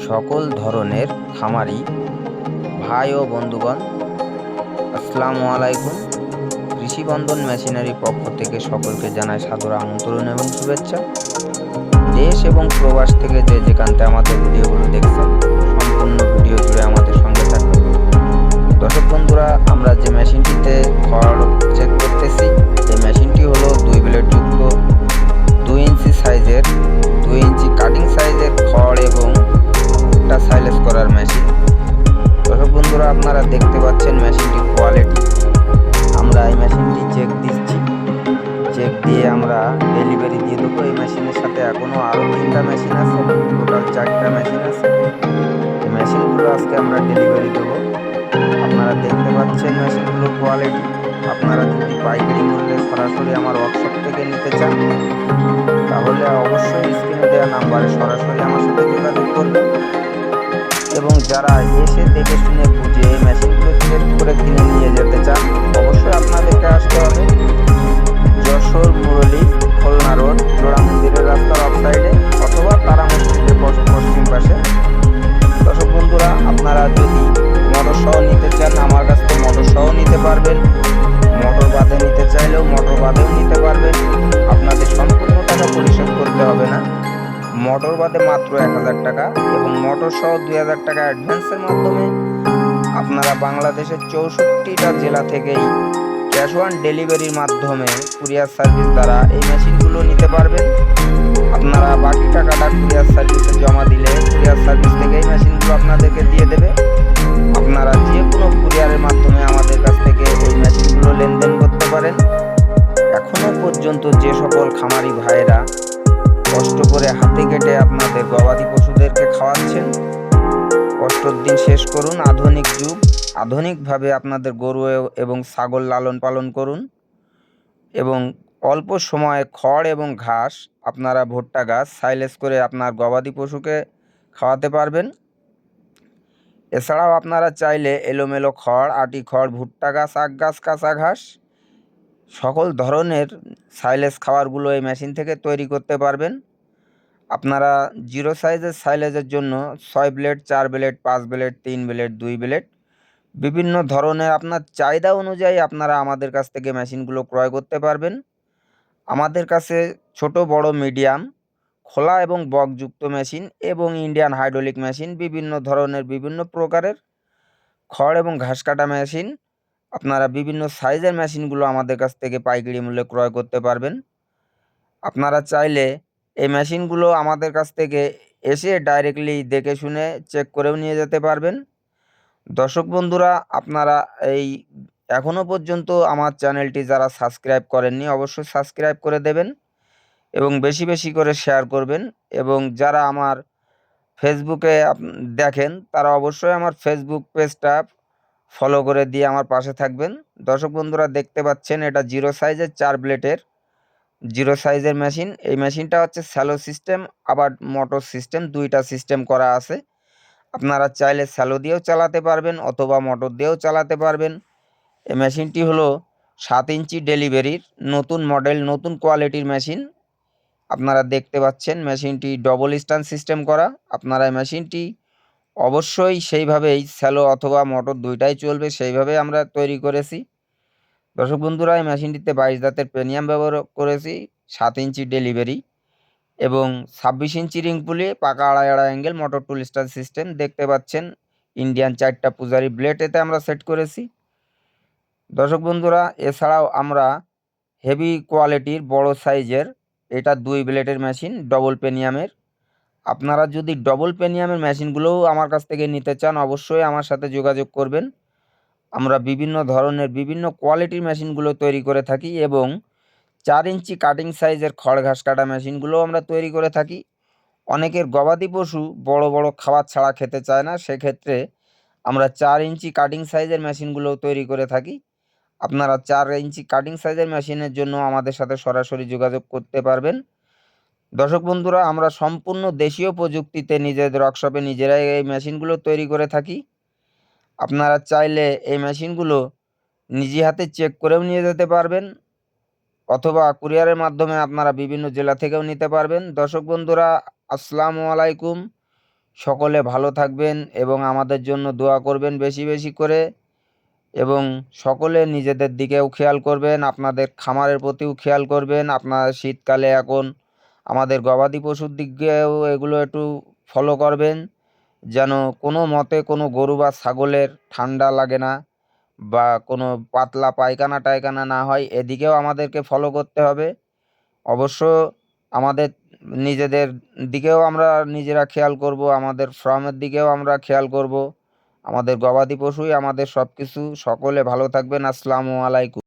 সকল ধরনের খামারি ভাই ও বন্ধুগণ, আসসালামু আলাইকুম। কৃষি বন্ধন মেশিনারি পক্ষ থেকে সকলকে জানাই সাদর আমন্ত্রণ এবং শুভেচ্ছা। দেশ এবং প্রবাস থেকে যে যেখানতে আমাদের ভিডিওগুলো দেখছেন, সম্পূর্ণ ভিডিও জুড়ে আমাদের সঙ্গে থাকুন। দর্শক বন্ধুরা, আমরা যে মেশিনটিতে মেশিন। দর্শক বন্ধুরা, আপনারা দেখতে পাচ্ছেন মেশিনটির কোয়ালিটি আমরা এই মেশিনটি চেক দিচ্ছি। চেক দিয়ে আমরা ডেলিভারি দিয়ে দেবো। এই মেশিনের সাথে এখনও আরও তিনটা মেশিন আছে। টোটাল চারটা মেশিন আছে। এই মেশিনগুলো আজকে আমরা ডেলিভারি দেবো। আপনারা দেখতে পাচ্ছেন মেশিনগুলোর কোয়ালিটি আপনারা যদি পাইকারি মূল্যে সরাসরি আমার ওয়ার্কশপ থেকে নিতে চান, তাহলে অবশ্যই স্ক্রিনে দেওয়া নাম্বারে সরাসরি আমার সাথে যোগাযোগ করবেন এবং যারা এসে দেখে শুনে বুঝে এই মেশিনগুলো চেক করে কিনে নিয়ে যেতে চান, অবশ্যই আপনাদেরকে আসতে হবে যশোর মুরলী খুলনা রোড, জোড়া মন্দিরের রাস্তার অফ সাইডে অথবা তারা মসজিদের পশ- পশ্চিম পাশে। দর্শক বন্ধুরা, আপনারা যদি মোটর সহ নিতে চান, আমার কাছ থেকে মোটর সহ নিতে পারবেন। মোটর বাদে নিতে চাইলেও মোটর বাদেও নিতে পারবেন। আপনাদের সম্পূর্ণ টাকা পরিশোধ করতে হবে না। মোটর বাদে মাত্র এক হাজার টাকা এবং মোটর সহ দুই হাজার টাকা অ্যাডভান্সের মাধ্যমে আপনারা বাংলাদেশের চৌষট্টিটা জেলা থেকেই ক্যাশ অন ডেলিভারির মাধ্যমে কুরিয়ার সার্ভিস দ্বারা এই মেশিনগুলো নিতে পারবেন। আপনারা বাকি টাকাটা কুরিয়ার সার্ভিসে জমা দিলে কুরিয়ার সার্ভিস থেকে এই মেশিনগুলো আপনাদেরকে দিয়ে দেবে। আপনারা যে কোনো কুরিয়ারের মাধ্যমে আমাদের কাছ থেকে এই মেশিনগুলো লেনদেন করতে পারেন। এখনও পর্যন্ত যে সকল খামারি ভাইয়েরা কষ্ট করে হাতে কেটে আপনাদের গবাদি পশুদেরকে খাওয়াচ্ছেন। কষ্টর দিন শেষ করুন, আধুনিক যুগ। আধুনিকভাবে আপনাদের গরু এবং ছাগল লালন পালন করুন। এবং অল্প সময়ে খড় এবং ঘাস, আপনারা ভুট্টা গাছ সাইলেস করে আপনার গবাদি পশুকে খাওয়াতে পারবেন। এছাড়াও আপনারা চাইলে এলোমেলো খড়, আটি খড়, ভুট্টা গাছ, আখ গাছ, কাঁচা ঘাস সকল ধরনের সাইলেজ খাবারগুলো এই মেশিন থেকে তৈরি করতে পারবেন। আপনারা জিরো সাইজের সাইলেজের জন্য ছয় ব্লেড চার ব্লেড পাঁচ ব্লেড তিন ব্লেড দুই ব্লেড বিভিন্ন ধরনের আপনার চাহিদা অনুযায়ী আপনারা আমাদের কাছ থেকে মেশিনগুলো ক্রয় করতে পারবেন। আমাদের কাছে ছোট, বড় মিডিয়াম খোলা এবং বকযুক্ত মেশিন এবং ইন্ডিয়ান হাইড্রোলিক মেশিন বিভিন্ন ধরনের বিভিন্ন প্রকারের খড় এবং ঘাস কাটা মেশিন আপনারা বিভিন্ন সাইজের মেশিনগুলো আমাদের কাছ থেকে পাইকারি মূল্যে ক্রয় করতে পারবেন। আপনারা চাইলে এই মেশিনগুলো আমাদের কাছ থেকে এসে ডাইরেক্টলি দেখে শুনে চেক করেও নিয়ে যেতে পারবেন। দর্শক বন্ধুরা, আপনারা এই এখনও পর্যন্ত আমার চ্যানেলটি যারা সাবস্ক্রাইব করেননি, অবশ্যই সাবস্ক্রাইব করে দেবেন এবং বেশি বেশি করে শেয়ার করবেন এবং যারা আমার ফেসবুকে দেখেন, তারা অবশ্যই আমার ফেসবুক পেজটা ফলো করে দিয়ে আমার পাশে থাকবেন। দর্শক বন্ধুরা, দেখতে পাচ্ছেন এটা জিরো সাইজের চার ব্লেডের, জিরো সাইজের মেশিন। এই মেশিনটা হচ্ছে স্যালো সিস্টেম, আবার মোটর সিস্টেম, দুইটা সিস্টেম করা আছে। আপনারা চাইলে স্যালো দিয়েও চালাতে পারবেন, অথবা মোটর দিয়েও চালাতে পারবেন। এই মেশিনটি হলো সাত ইঞ্চি ডেলিভারির নতুন মডেল, নতুন কোয়ালিটির মেশিন। আপনারা দেখতে পাচ্ছেন মেশিনটি ডবল স্ট্যান্ড সিস্টেম করা। আপনারা এই মেশিনটি অবশ্যই সেইভাবেই স্যালো অথবা মোটর দুইটাই চলবে সেইভাবে আমরা তৈরি করেছি। দর্শক বন্ধুরা, এই মেশিনটিতে বাইশ দাঁতের প্রিমিয়াম ব্যবহার করেছি, সাত ইঞ্চি ডেলিভারি এবং ছাব্বিশ ইঞ্চি রিং পুলি পাকা আড়াই আড়াই angle motor tool star system দেখতে পাচ্ছেন। ইন্ডিয়ান চারটা পূজারি ব্লেড এতে আমরা সেট করেছি। দর্শক বন্ধুরা, এছাড়াও আমরা হেভি কোয়ালিটির বড় সাইজের এটা দুই ব্লেডের মেশিন ডবল পেনিয়ামের আপনারা যদি ডবল পেনিয়ামের মেশিনগুলোও আমার কাছ থেকে নিতে চান, অবশ্যই আমার সাথে যোগাযোগ করবেন। আমরা বিভিন্ন ধরনের, বিভিন্ন কোয়ালিটির মেশিনগুলো তৈরি করে থাকি এবং চার ইঞ্চি কাটিং সাইজের খড় ঘাস কাটা মেশিনগুলো আমরা তৈরি করে থাকি। অনেকের গবাদি পশু বড় বড় খাবার ছাড়া খেতে চায় না, সেক্ষেত্রে আমরা চার ইঞ্চি কাটিং সাইজের মেশিনগুলো তৈরি করে থাকি। আপনারা চার ইঞ্চি কাটিং সাইজের মেশিনের জন্য আমাদের সাথে সরাসরি যোগাযোগ করতে পারবেন। দর্শক বন্ধুরা, আমরা সম্পূর্ণ দেশীয় প্রযুক্তিতে নিজেদের ওয়ার্কশপে নিজেরাই এই মেশিনগুলো তৈরি করে থাকি। আপনারা চাইলে এই মেশিনগুলো নিজে হাতে চেক করেও নিয়ে যেতে পারবেন, অথবা কুরিয়ারের মাধ্যমে আপনারা বিভিন্ন জেলা থেকেও নিতে পারবেন। দর্শক বন্ধুরা, আসসালামু আলাইকুম। সকলে ভালো থাকবেন এবং আমাদের জন্য দোয়া করবেন বেশি বেশি করে, এবং সকলে নিজেদের দিকেও খেয়াল করবেন, আপনাদের খামারের প্রতিও খেয়াল করবেন, আপনার শীতকালে এখন আমাদের গবাদি পশুর দিকেও এগুলো একটু ফলো করবেন। যেন কোনো মতে কোনো গরু বা ছাগলের ঠান্ডা লাগে না বা কোনো পাতলা পায়খানা টায়খানা না হয়, এদিকেও আমাদেরকে ফলো করতে হবে। অবশ্য আমাদের নিজেদের দিকেও আমরা নিজেরা খেয়াল করব, আমাদের ফার্মের দিকেও আমরা খেয়াল করব। আমাদের গবাদি পশুই আমাদের সব কিছু সকলে ভালো থাকবেন। আসসালামু আলাইকুম।